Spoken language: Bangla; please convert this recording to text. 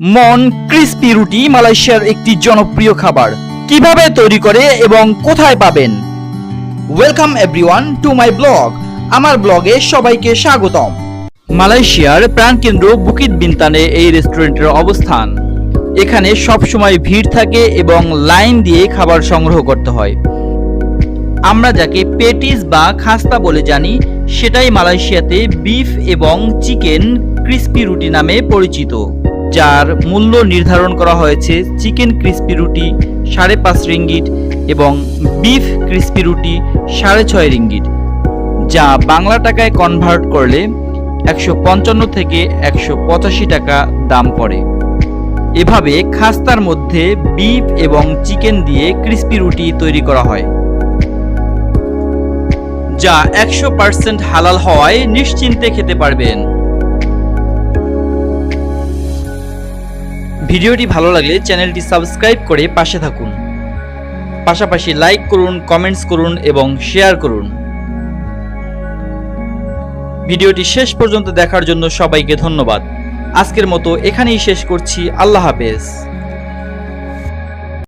মন ক্রিস্পি রুটি মালয়েশিয়ার একটি জনপ্রিয় খাবার। কীভাবে তৈরি করে এবং কোথায় পাবেন? Welcome everyone to my blog আমার ব্লগে সবাইকে স্বাগতম। মালয়েশিয়ার প্রাণকেন্দ্র বুকিত বিনতানে এই রেস্টুরেন্টের অবস্থান। এখানে সবসময় ভিড় থাকে এবং লাইন দিয়ে খাবার সংগ্রহ করতে হয়। আমরা যাকে পেটিস বা খাস্তা বলে জানি, সেটাই মালয়েশিয়াতে বিফ এবং চিকেন ক্রিস্পি রুটি নামে পরিচিত। যার মূল্য নির্ধারণ করা হয়েছে চিকেন ক্রিস্পি রুটি, সাড়ে পাঁচ রিঙ্গিট এবং বিফ ক্রিস্পি রুটি, সাড়ে ছয় রিঙ্গিট, যা বাংলা টাকায় কনভার্ট করলে একশো পঞ্চান্ন থেকে একশো পঁচাশি টাকা দাম পড়ে। এভাবে খাস্তার মধ্যে বিফ এবং চিকেন দিয়ে ক্রিস্পি রুটি তৈরি করা হয়, যা একশো পার্সেন্ট হালাল হওয়ায় নিশ্চিন্তে খেতে পারবেন। ভিডিওটি ভালো লাগলে চ্যানেলটি সাবস্ক্রাইব করে পাশে থাকুন। পাশাপাশি লাইক করুন, কমেন্টস করুন এবং শেয়ার করুন। ভিডিওটি শেষ পর্যন্ত দেখার জন্য সবাইকে ধন্যবাদ। আজকের মতো এখানেই শেষ করছি। আল্লাহ হাফেজ।